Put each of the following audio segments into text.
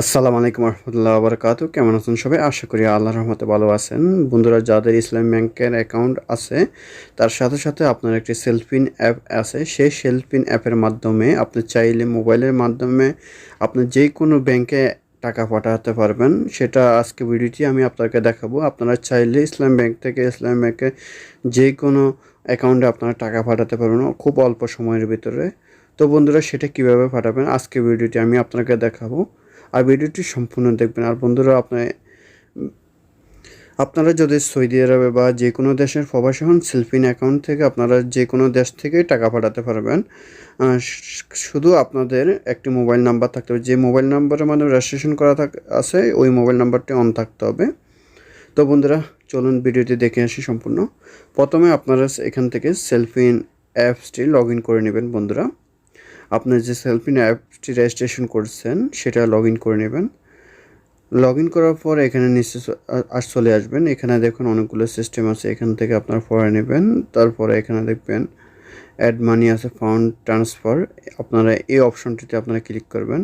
আসসালামু আলাইকুম রহমতুল্লাহ বারকাতু কেমন আছেন সবাই? আশা করি আল্লাহ রহমতে ভালো আছেন। বন্ধুরা, যাদের ইসলাম ব্যাংকের অ্যাকাউন্ট আছে, তার সাথে সাথে আপনার একটি সেলফিন অ্যাপ আছে। সেই সেলফিন অ্যাপের মাধ্যমে আপনি চাইলে মোবাইলের মাধ্যমে আপনি যে কোনো ব্যাংকে টাকা পাঠাতে পারবেন। সেটা আজকে ভিডিওটি আমি আপনাকে দেখাবো। আপনারা চাইলে ইসলাম ব্যাংক থেকে ইসলাম ব্যাংকে যে কোনো অ্যাকাউন্টে আপনারা টাকা পাঠাতে পারবেন খুব অল্প সময়ের ভিতরে। তো বন্ধুরা, সেটা কীভাবে পাঠাবেন? আজকে ভিডিওটি আমি আপনাকে দেখাবো। আর ভিডিওটি সম্পূর্ণ দেখবেন। আর বন্ধুরা, আপনার, আপনারা যদি সৌদি আরবে বা যে কোনো দেশের প্রবাসী হন, সেলফিন অ্যাকাউন্ট থেকে আপনারা যে কোনো দেশ থেকে টাকা পাঠাতে পারবেন। শুধু আপনাদের একটি মোবাইল নাম্বার থাকতে হবে। যে মোবাইল নাম্বারের মাধ্যমে রেজিস্ট্রেশন করা থাক, আছে, ওই মোবাইল নাম্বারটি অন থাকতে হবে। তো বন্ধুরা, চলুন ভিডিওটি দেখে আসি সম্পূর্ণ। প্রথমে আপনারা এখান থেকে সেলফিন অ্যাপসটি লগ করে নেবেন বন্ধুরা। আপনার যে সেলফিন অ্যাপটি রেজিস্ট্রেশন করছেন, সেটা লগ করে নেবেন। লগ ইন করার পর এখানে নিচে আর চলে আসবেন। এখানে দেখুন অনেকগুলো সিস্টেম আছে। এখান থেকে আপনারা পড়ে নেবেন। তারপরে এখানে দেখবেন অ্যাড মানি আছে ফাউন্ড ট্রান্সফার আপনারা এই অপশনটিতে আপনারা ক্লিক করবেন।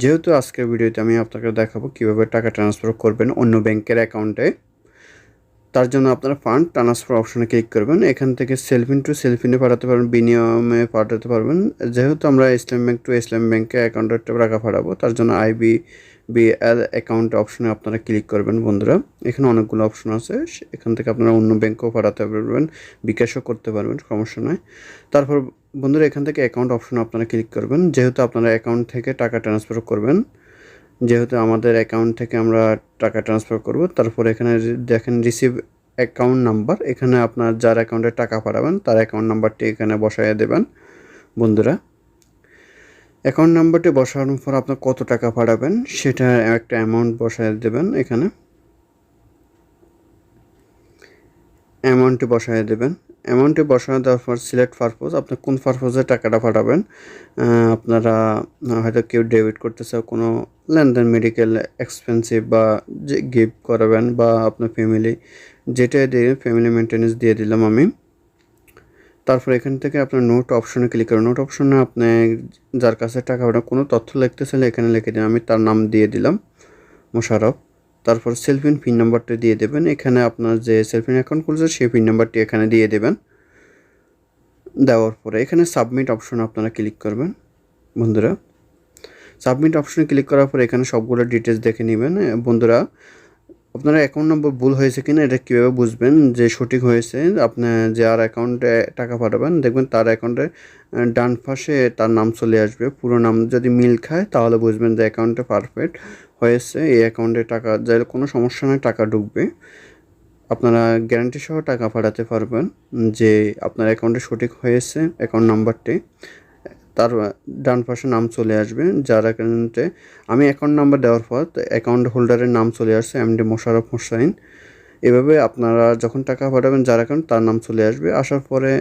যেহেতু আজকের ভিডিওতে আমি আপনাকে দেখাবো কীভাবে টাকা ট্রান্সফার করবেন অন্য ব্যাংকের অ্যাকাউন্টে তার জন্য আপনারা ফান্ড ট্রান্সফার অপশনে ক্লিক করবেন। এখান থেকে সেলফিন টু সেলফিনে পাঠাতে পারবেন বিনিয়মে পাঠাতে পারবেন। যেহেতু আমরা ইসলাম ব্যাংক টু ইসলাম ব্যাংকে অ্যাকাউন্টে টাকা পাঠাবো, তার জন্য আইবি বিএল অ্যাকাউন্ট অপশনে আপনারা ক্লিক করবেন বন্ধুরা। এখানে অনেকগুলো অপশন আছে এখান থেকে আপনারা অন্য ব্যাংকেও পাঠাতে পারবেন বিকাশও করতে পারবেন, সমস্যা নয় তারপর বন্ধুরা, এখান থেকে অ্যাকাউন্ট অপশনে আপনারা ক্লিক করবেন। যেহেতু আপনারা অ্যাকাউন্ট থেকে টাকা ট্রান্সফার করবেন যেহেতু আমাদের অ্যাকাউন্ট থেকে আমরা টাকা ট্রান্সফার করব, তারপর এখানে দেখেন রিসিভ অ্যাকাউন্ট নাম্বার এখানে আপনার যার অ্যাকাউন্টে টাকা পাঠাবেন, তার অ্যাকাউন্ট নাম্বারটি এখানে বসাইয়ে দেবেন। বন্ধুরা অ্যাকাউন্ট নাম্বারটি বসানোর পর আপনার কত টাকা পাঠাবেন, সেটা একটা অ্যামাউন্ট বসায় দেবেন এখানে। অ্যামাউন্টটি বসায় দেবেন। অ্যামাউন্টটি বসানো দেওয়ার পর সিলেক্ট পারপোজ আপনি কোন পারপোজে টাকাটা পাঠাবেন? আপনারা হয়তো কেউ ডেবিট করতেছে, কোনো লেনদেন মেডিকেল এক্সপেন্সিভ বা যে গিফট করাবেন বা আপনার ফ্যামিলি যেটাই দিয়ে ফ্যামিলি মেনটেন্যান্স দিয়ে দিলাম আমি। তারপর এখান থেকে আপনার নোট অপশনে ক্লিক করুন। নোট অপশনে আপনি যার কাছে টাকা পাঠান কোনো তথ্য লিখতে চাইলে এখানে লিখে দিন। আমি তার নাম দিয়ে দিলাম মোশারফ তারপর সেলফিন পিন নাম্বারটা দিয়ে দেবেন। এখানে আপনার যে সেলফিন অ্যাকাউন্ট খুলছে, সেই পিন নাম্বারটি এখানে দিয়ে দেবেন। দেওয়ার পরে এখানে সাবমিট অপশন আপনারা ক্লিক করবেন, বন্ধুরা। সাবমিট অপশনে ক্লিক করার পর এখানে সবগুলো ডিটেলস দেখে নেবেন। বন্ধুরা আপনার অ্যাকাউন্ট নম্বর ভুল হয়েছে কিনা এটা কীভাবে বুঝবেন? যে সঠিক হয়েছে, আপনি যার অ্যাকাউন্টে টাকা পাঠাবেন, দেখবেন তার অ্যাকাউন্টে ডান পাশে তার নাম চলে আসবে। পুরো নাম যদি মিল খায়, তাহলে বুঝবেন যে অ্যাকাউন্টে পারফেক্ট হয়েছে। এই অ্যাকাউন্টে টাকা যাই কোনো সমস্যা নয় টাকা ঢুকবে। আপনারা গ্যারান্টি সহ টাকা পাঠাতে পারবেন যে আপনার অ্যাকাউন্টে সঠিক হয়েছে অ্যাকাউন্ট নাম্বারটি তার ডান পাশে নাম চলে আসবে, যার অ্যাকাউন্টে আমি অ্যাকাউন্ট নাম্বার দেওয়ার পর অ্যাকাউন্ট হোল্ডারের নাম চলে আসছে এমডি মোশারফ হোসাইন এভাবে আপনারা যখন টাকা পাঠাবেন যার অ্যাকাউন্ট তার নাম চলে আসবে। আসার পরে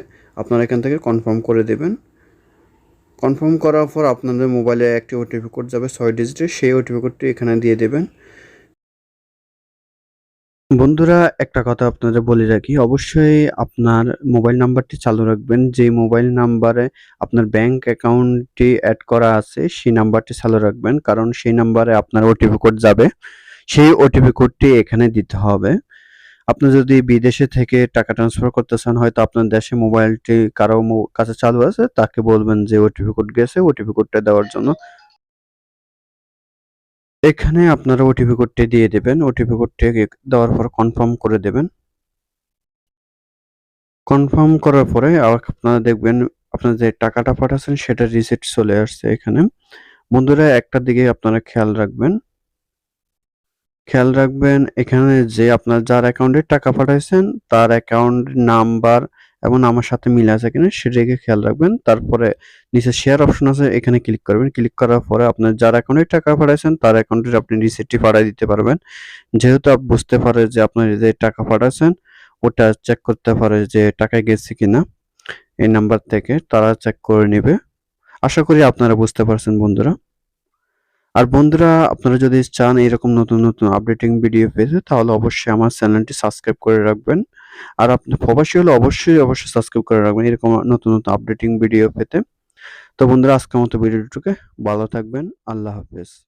আপনারা এখান থেকে কনফার্ম করে দেবেন। কনফার্ম করার পর আপনাদের মোবাইলে একটি ওটিপি কোড যাবে, ছয় ডিজিটের সেই ওটিপি কোডটি এখানে দিয়ে দেবেন। বন্ধুরা, একটা কথা আপনাদের বলে রাখি। অবশ্যই আপনার মোবাইল নাম্বারটি চালু রাখবেন। যে মোবাইল নাম্বারে আপনার ব্যাংক অ্যাকাউন্টটি অ্যাড করা আছে, সেই নাম্বারটি চালু রাখবেন। কারণ সেই নাম্বারে আপনার ওটিপি কোড যাবে। সেই ওটিপি কোডটি এখানে দিতে হবে। আপনি যদি বিদেশে থেকে টাকা ট্রান্সফার করতে চান, হয়তো আপনার দেশে মোবাইলটি কারও কাছে চালু আছে, তাকে বলবেন যে ওটিপি কোড গেছে। ওটিপি কোডটা দেওয়ার জন্য এখানে আপনারা ওটিপি কোডটি দিয়ে দেবেন। ওটিপি কোডটি দেওয়ার পর কনফার্ম করে দেবেন। কনফার্ম করার পরে আপনারা দেখবেন আপনারা যে টাকাটা পাঠাচ্ছেন সেটা রিসিট চলে আসছে এখানে। বন্ধুরা, একটা দিকে আপনারা খেয়াল রাখবেন। খেয়াল রাখবেন, এখানে যে আপনার যার অ্যাকাউন্টে টাকা পাঠাইছেন, তার অ্যাকাউন্ট নাম্বার এবং আমার সাথে মিলে আছে কিনা সেটাকে খেয়াল রাখবেন। তারপরে নিচে শেয়ার অপশন আছে, এখানে ক্লিক করবেন। ক্লিক করার পরে আপনার যার অ্যাকাউন্টে টাকা পাঠাইছেন, তার অ্যাকাউন্টে আপনি রিসিটটি পাঠিয়ে দিতে পারবেন। যেহেতু আপ বুঝতে পারে যে আপনার যে টাকা পাঠাচ্ছেন ওটা চেক করতে পারে যে টাকা গেছে কিনা এই নাম্বার থেকে, তারা চেক করে নেবে। আশা করি আপনারা বুঝতে পারছেন বন্ধুরা। আর বন্ধুরা, আপনারা যদি চান এরকম নতুন নতুন আপডেটিং ভিডিও পেতে, তাহলে অবশ্যই আমার চ্যানেলটি সাবস্ক্রাইব করে রাখবেন। আর আপনি প্রবাসী হলে অবশ্যই অবশ্যই সাবস্ক্রাইব করে রাখবেন। এরকম নতুন নতুন আপডেটিং ভিডিও পেতে। তো বন্ধুরা, আজকের মতো ভিডিওটুকে ভালো থাকবেন। আল্লাহ হাফেজ।